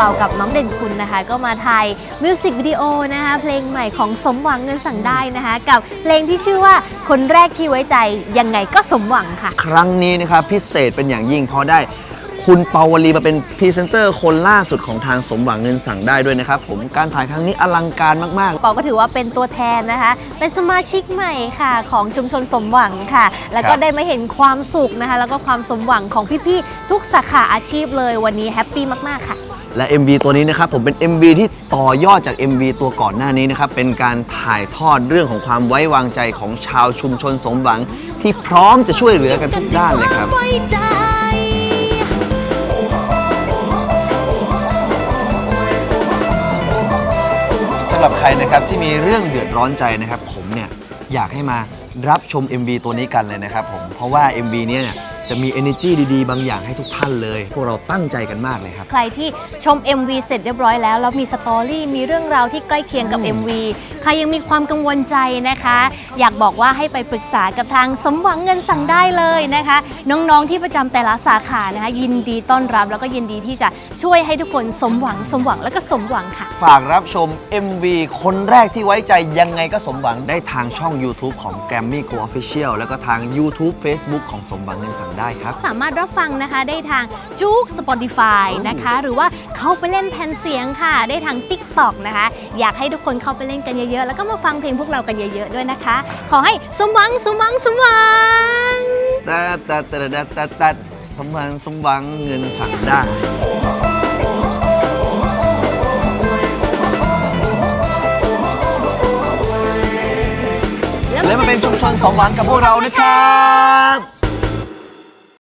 เป่ากับน้องเด่นคุณนะคะ ก็มาถ่ายมิวสิกวิดีโอนะคะเพลงใหม่ของสมหวังเงินสั่งได้นะคะ กับเพลงที่ชื่อว่าคนแรกที่ไว้ใจยังไงก็สมหวังค่ะ ครั้งนี้นะครับพิเศษเป็นอย่างยิ่งเพราะได้ คุณเปาวลีมาเป็นพรีเซนเตอร์คนล่าสุดของทางสมหวังเงินสั่งได้ด้วยนะครับผมการถ่ายครั้งนี้อลังการมากปอก็ถือว่าเป็นตัวแทนนะคะ เป็นสมาชิกใหม่ค่ะของชุมชนสมหวังค่ะ แล้วก็ครับได้มาเห็นความสุขนะคะ แล้วก็ความสมหวังของพี่ๆทุกสาขาอาชีพเลยวันนี้แฮปปี้มากๆค่ะๆและ MV ตัวนี้นะครับผมเป็น MV ที่ต่อยอดจาก MV ตัวก่อนหน้านี้นะครับเป็นการถ่ายทอดเรื่องของความไว้วางใจของชาวชุมชนสมหวัง ที่พร้อมจะช่วยเหลือกันทุกด้านเลยครับสำหรับใครนะครับที่มีเรื่องเดือดร้อนใจนะครับ ผมเนี่ยอยากให้มารับชม MV ตัวนี้กันเลยนะครับผมเพราะว่า MV เนี้ยเนี่ย จะมี energy ดีๆ บางอย่างให้ทุกท่านเลย พวกเราตั้งใจกันมากเลยครับ ใครที่ชม MV เสร็จเรียบร้อยแล้ว แล้วมีสตอรี่มีเรื่องราวที่ใกล้เคียงกับอืม MV ใครยังมีความกังวลใจนะคะ อยากบอกว่าให้ไปปรึกษากับทางสมหวังเงินสั่งได้เลยนะคะ น้องๆที่ประจำแต่ละสาขานะคะ ยินดีต้อนรับแล้วก็ยินดีที่จะช่วยให้ทุกคนสมหวังสมหวังแล้วก็สมหวังค่ะ ฝากรับชม MV คนแรกที่ไว้ใจยังไงก็สมหวังได้ทางช่อง YouTube ของ Grammy Go Official แล้วก็ทาง YouTube Facebook ของสมหวังเงินสั่งได้ครับ สามารถรับฟังนะคะได้ทางจุก Spotify นะคะ หรือว่าเข้าไปเล่นแผ่นเสียงค่ะ ได้ทาง TikTok นะคะ อยากให้ทุกคนเข้าไปเล่นกันเยอะๆ แล้วก็มาฟังเพลงพวกเรากันเยอะๆด้วยนะคะ ขอให้สมหวังสมหวังสมหวังแต่แต่แต่แต่แต่แต่สมหวังสมหวังเงินสั่งได้และมาเป็นชุมชนสมหวังกับพวกเรานะครับ